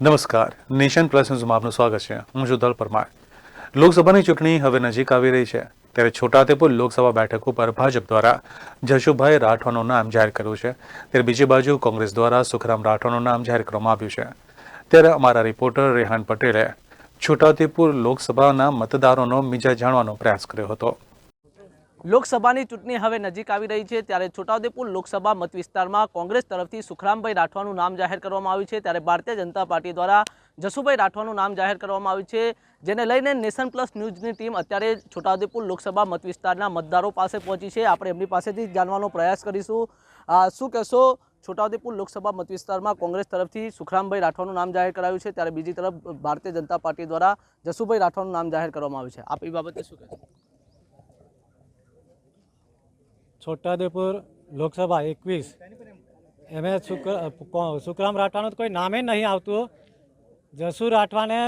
નમસ્કાર. Nation plus ન્યૂઝમાં આપનું સ્વાગત છે. હું જુદલ પરમાર. લોકસભાની ચૂંટણી હવે નજીક આવી રહી છે. ત્યારે છોટાઉદેપુર લોકસભા બેઠક ઉપર ભાજપ દ્વારા જશુભાઈ રાઠવાનું નામ જાહેર કર્યું છે. ત્યારે બીજી બાજુ કોંગ્રેસ દ્વારા સુખરામ રાઠવાનું નામ જાહેર કરવામાં આવ્યું છે. ત્યારે અમારા રિપોર્ટર રેહાન પટેલે છોટાઉદેપુર લોકસભાના મતદારોનો મિજાજ જાણવાનો પ્રયાસ કર્યો હતો. લોકસભાની ચૂંટણી હવે નજીક આવી રહી છે. ત્યારે છોટાઉદેપુર લોકસભા મત વિસ્તારમાં કોંગ્રેસ તરફથી સુખરામભાઈ રાઠવાનું નામ જાહેર કરવામાં આવ્યું છે. ત્યારે ભારતીય જનતા પાર્ટી દ્વારા જસુભાઈ રાઠવાનું નામ જાહેર કરવામાં આવ્યું છે, જેને લઈને નેશન પ્લસ ન્યૂઝની ટીમ અત્યારે છોટાઉદેપુર લોકસભા મત વિસ્તારના મતદારો પાસે પહોંચી છે. આપણે એમની પાસેથી જાણવાનો પ્રયાસ કરીશું. શું કહેશો? છોટાઉદેપુર લોકસભા મત વિસ્તારમાં કોંગ્રેસ તરફથી સુખરામભાઈ રાઠવાનું નામ જાહેર કરાયું છે. ત્યારે બીજી તરફ ભારતીય જનતા પાર્ટી દ્વારા જસુભાઈ રાઠવાનું નામ જાહેર કરવામાં આવ્યું છે. આપ એ બાબતે શું કહેશો? છોટાઉદેપુર લોકસભા એકવીસ. એમે. સુખરામ રાઠવાનું કોઈ નામે નહીં આવતું જસુ રાઠવાને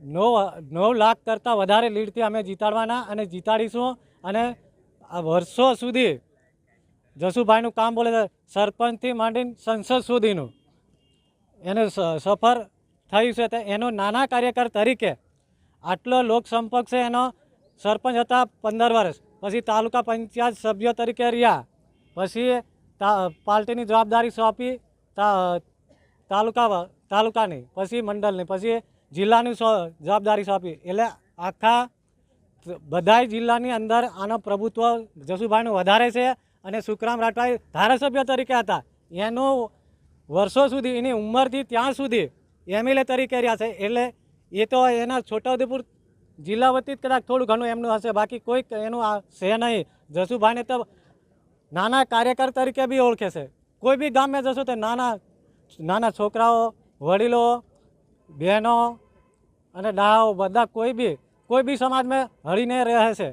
નવ નવ લાખ કરતાં વધારે લીડથી અમે જીતાડવાના અને જીતાડીશું અને આ વર્ષો સુધી જસુભાઈનું કામ બોલે છે, સરપંચથી માંડીને સંસદ સુધીનું. એને સફર થયું છે તે એનો નાના કાર્યકર તરીકે આટલો લોકસંપર્ક છે એનો સરપંચ હતા પંદર વર્ષ. પછી તાલુકા પંચાયત સભ્ય તરીકે રહ્યા. પછી પાર્ટીની જવાબદારી સોંપી તાલુકા તાલુકાની, પછી મંડળની, પછી જિલ્લાની જવાબદારી સોંપી. એટલે આખા બધાય જિલ્લાની અંદર આનો પ્રભુત્વ જસુભાઈનું વધારે છે અને સુખરામ રાઠવાઈ ધારાસભ્ય તરીકે હતા. એનું વર્ષો સુધી, એની ઉંમરથી ત્યાં સુધી એમએલએ તરીકે રહ્યા છે. એટલે એ તો એના છોટાઉદેપુર જિલ્લા વતી કદાચ થોડું ઘણું એમનું હશે બાકી કોઈ એનું આ છે નહીં. જસુભાઈને તો નાના કાર્યકર તરીકે બી ઓળખે છે. કોઈ બી ગામમાં જશો તો નાના નાના છોકરાઓ વડીલો બહેનો અને ડાહાઓ બધા કોઈ બી કોઈ બી સમાજમાં હળીને રહે છે.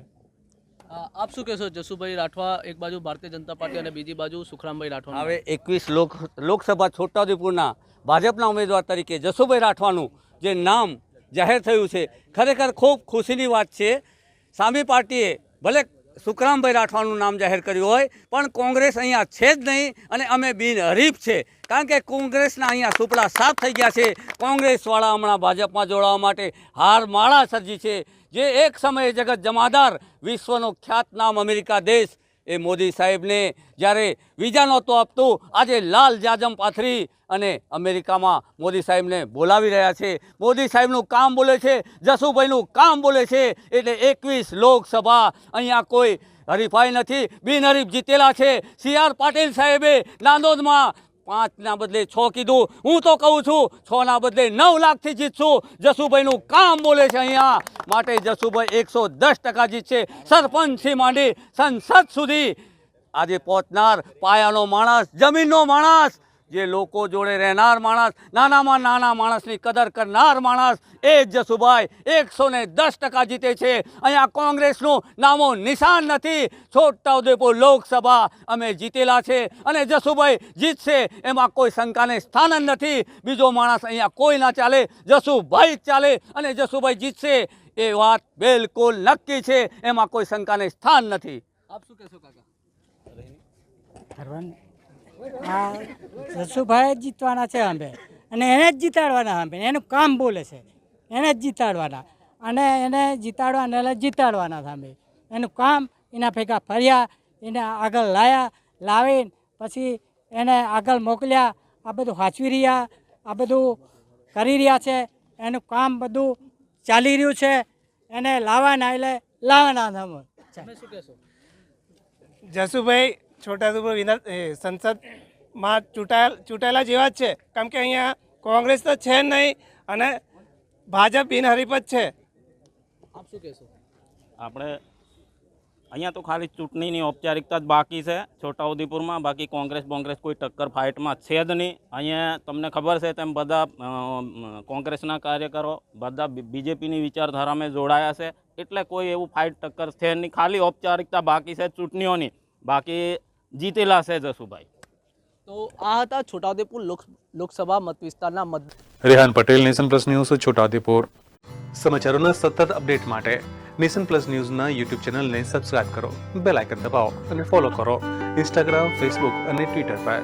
આપ શું કહેશો? જસુભાઈ રાઠવા એક બાજુ ભારતીય જનતા પાર્ટી અને બીજી બાજુ સુખરામભાઈ રાઠવા હવે એકવીસ લોક લોકસભા છોટાઉદેપુરના ભાજપના ઉમેદવાર તરીકે જસુભાઈ રાઠવાનું જે નામ જાહેર થયું છે. ખરેખર ખૂબ ખુશીની વાત છે. સામી પાર્ટીએ ભલે સુખરામભાઈ રાઠવાનું નામ જાહેર કર્યું હોય, પણ કોંગ્રેસ અહીંયા છે જ નહીં અને અમે બિનહરીફ છે. કારણ કે કોંગ્રેસના અહીંયા સુપડા સાફ થઈ ગયા છે. કોંગ્રેસવાળા હમણાં ભાજપમાં જોડાવા માટે હાર માળા સર્જી છે. જે એક સમયે જગત જમાદાર વિશ્વનો ખ્યાતનામ અમેરિકા દેશ એ મોદી સાહેબને જ્યારે વિઝા નહોતો આપતું, આજે લાલ જાજમ પાથરી અને અમેરિકામાં મોદી સાહેબને બોલાવી રહ્યા છે. મોદી સાહેબનું કામ બોલે છે, જસુભાઈનું કામ બોલે છે, એટલે એકવીસ લોકસભા અહીંયા કોઈ હરીફાઈ નથી. બિનહરીફ જીતેલા છે. સી આર પાટીલ સાહેબે નાંદોદમાં પાંચના બદલે છ કીધું. હું તો કહું છું, છના બદલે નવ લાખથી જીતશું. જસુભાઈનું કામ બોલે છે અહીંયા. માટે જસુભાઈ એકસો દસ ટકા જીતશે. સરપંચથી માંડી સંસદ સુધી. આજે પહોંચનાર પાયાનો માણસ, જમીનનો માણસ. જે લોકો જોડે રહેનાર માણસ નાનામાં નાના માણસની કદર કરનાર માણસ એ જ જસુભાઈ એકસો ને દસ ટકા જીતે છે. અહીંયા કોંગ્રેસનું નામો નિશાન નથી. છોટાઉદેપુર લોકસભા અમે જીતેલા છે અને જસુભાઈ જીતશે એમાં કોઈ શંકાને સ્થાન જ નથી. બીજો માણસ અહીંયા કોઈ ના ચાલે જસુભાઈ જ ચાલે અને જસુભાઈ જીતશે. એ વાત બિલકુલ નક્કી છે એમાં કોઈ શંકાને સ્થાન નથી. આપ શું કહેશો કાકા? આ જસુભાઈ જ જીતવાના છે અમે અને એને જ જીતાડવાના અમે એનું કામ બોલે છે. એને જ જીતાડવાના. અને એને જીતાડવાના એટલે જીતાડવાના સામે એનું કામ એના ભેગા ફર્યા, એને આગળ લાયા, લાવીને પછી એને આગળ મોકલ્યા. આ બધું સાચવી રહ્યા, આ બધું કરી રહ્યા છે. એનું કામ બધું ચાલી રહ્યું છે. એને લાવવાના એટલે લાવવાના જસુભાઈ છોટાઉદેપુર વિધાન સંસદમાં ચૂંટાયેલ ચૂંટાયેલા જેવા જ છે. કેમ કે અહીંયા કોંગ્રેસ તો છે નહીં અને ભાજપ બિનહરીફ જ છે. આપ શું કહેશો? આપણે અહીંયા તો ખાલી ચૂંટણીની ઔપચારિકતા જ બાકી છે છોટાઉદેપુરમાં. બાકી કોંગ્રેસ બોંગ્રેસ કોઈ ટક્કર ફાઇટમાં છે જ નહીં. અહીંયા તમને ખબર છે તેમ બધા કોંગ્રેસના કાર્યકરો બધા બીજેપીની વિચારધારામાં જોડાયા છે. એટલે કોઈ એવું ફાઇટ ટક્કર છે નહીં. ખાલી ઔપચારિકતા બાકી છે ચૂંટણીઓની. બાકી જીતેલા છે જસુભાઈ. તો આ હતા છોટાઉદેપુર લોક લોકસભા મત વિસ્તારના મત Rehan Patel Nation Plus News Chhota Udepur. સમાચારોના સતત અપડેટ માટે નેશન પ્લસ ન્યૂઝના યુટ્યુબ ચેનલને સબસ્ક્રાઇબ કરો બેલ આઇકન દબાવો અને ફોલો કરો ઇન્સ્ટાગ્રામ ફેસબુક અને ટ્વિટર પર.